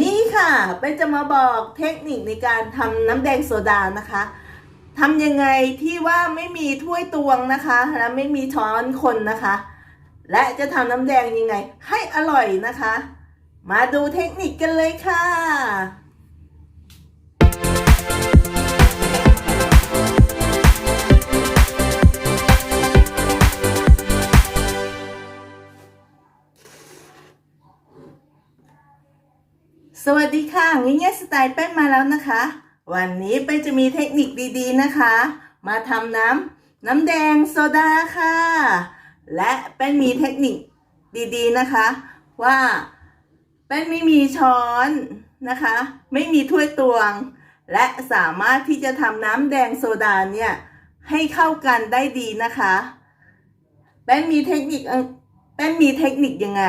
นี่ค่ะเป็นจะมาบอกเทคนิคในการทำน้ำแดงโซดานะคะทำยังไงที่ว่าไม่มีถ้วยตวงนะคะและไม่มีช้อนคนนะคะ และจะทำน้ำแดงยังไงให้อร่อยนะคะ มาดูเทคนิคกันเลยค่ะ สวัสดีค่ะง่ายๆสไตล์แป้นมาแล้วนะคะ วันนี้แป้จะมีเทคนิคดีๆนะคะ มาทำน้ำน้ำแดงโซดาค่ะ และแป้มีเทคนิคดีๆนะคะ ว่าแป้นไม่มีช้อนนะคะ ไม่มีถ้วยตวง และสามารถที่จะทำน้ำแดงโซดาเนี่ยให้เข้ากันได้ดีนะคะ แป้มีเทคนิคเอ่อแป้มีเทคนิคยังไง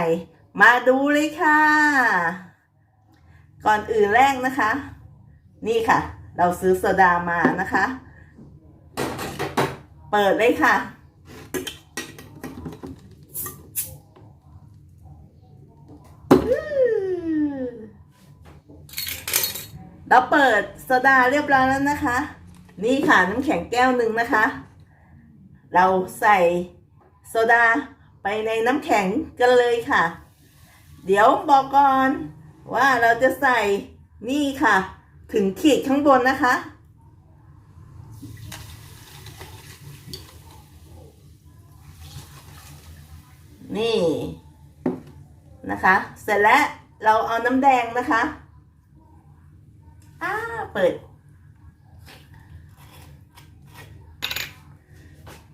มาดูเลยค่ะ ก่อนอื่นแรกนะคะ นี่ค่ะ เราซื้อโซดามานะคะ เปิดเลยค่ะ เราเปิดโซดาเรียบร้อยแล้วนะคะ นี่ค่ะน้ำแข็งแก้วหนึ่งนะคะ เราใส่โซดาไปในน้ำแข็งกันเลยค่ะ เดี๋ยวบอกก่อน ว่าเราจะใส่นี่ค่ะ ถึงขีดข้างบนนะคะ นี่นะคะ เสร็จแล้วเราเอาน้ำแดงนะคะอ้าเปิด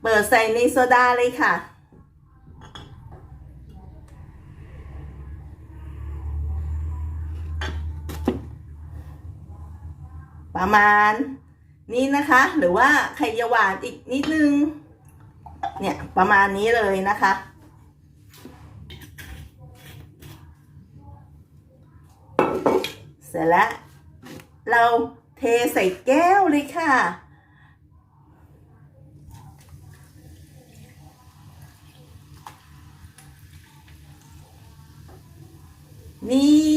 เปิดใส่ในโซดาเลยค่ะ ประมาณนี้นะคะ หรือว่าไข่ยหวานอีกนิดนึง เนี่ยประมาณนี้เลยนะคะ เสร็จแล้ว เราเทใส่แก้วเลยค่ะนี่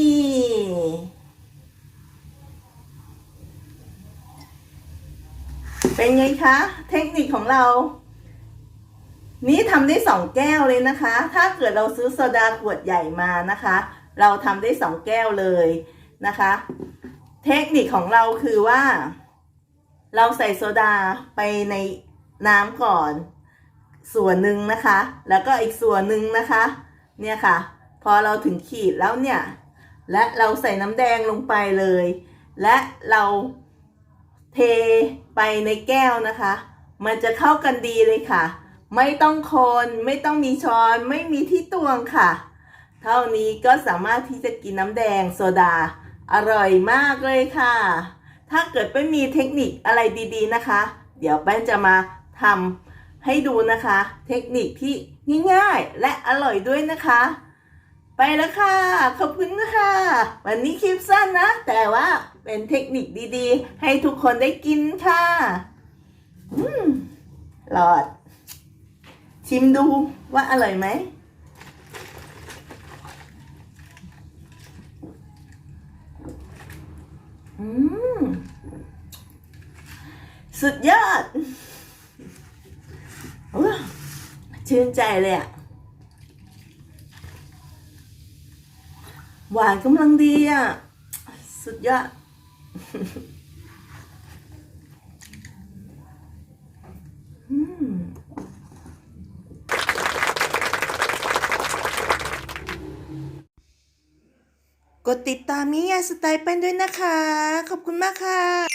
เป็นไงคะ เทคนิคของเรา นี้ทำได้สองแก้วเลยนะคะ ถ้าเกิดเราซื้อโซดาขวดใหญ่มานะคะ เราทำได้สองแก้วเลยนะคะ เทคนิคของเราคือว่า เราใส่โซดาไปในน้ำก่อน ส่วนหนึ่งนะคะ แล้วก็อีกส่วนหนึ่งนะคะ เนี่ยค่ะ พอเราถึงขีดแล้วเนี่ย และเราใส่น้ำแดงลงไปเลย และเรา เทไปในแก้วนะคะ มันจะเข้ากันดีเลยค่ะ ไม่ต้องคนไม่ต้องมีช้อนไม่มีที่ตวงค่ะ เท่านี้ก็สามารถที่จะกินน้ำแดงโซดา อร่อยมากเลยค่ะ ถ้าเกิดไม่มีเทคนิคอะไรดีๆนะคะ เดี๋ยวแป้นจะมาทำให้ดูนะคะ เทคนิคที่ง่ายๆ และอร่อยด้วยนะคะ ไปแล้วค่ะ ขอบคุณค่ะ วันนี้คลิปสั้นนะ แต่ว่าเป็นเทคนิคดีๆ ให้ทุกคนได้กินค่ะอืมหลอด ชิมดูว่าอร่อยไหมอืมสุดยอดอชื่นใจเลยอะ หวานกำลังดีอะสุดยอดอืมกดติดตามมิยาสไตล์เป็นด้วยนะคะ ขอบคุณมากค่ะ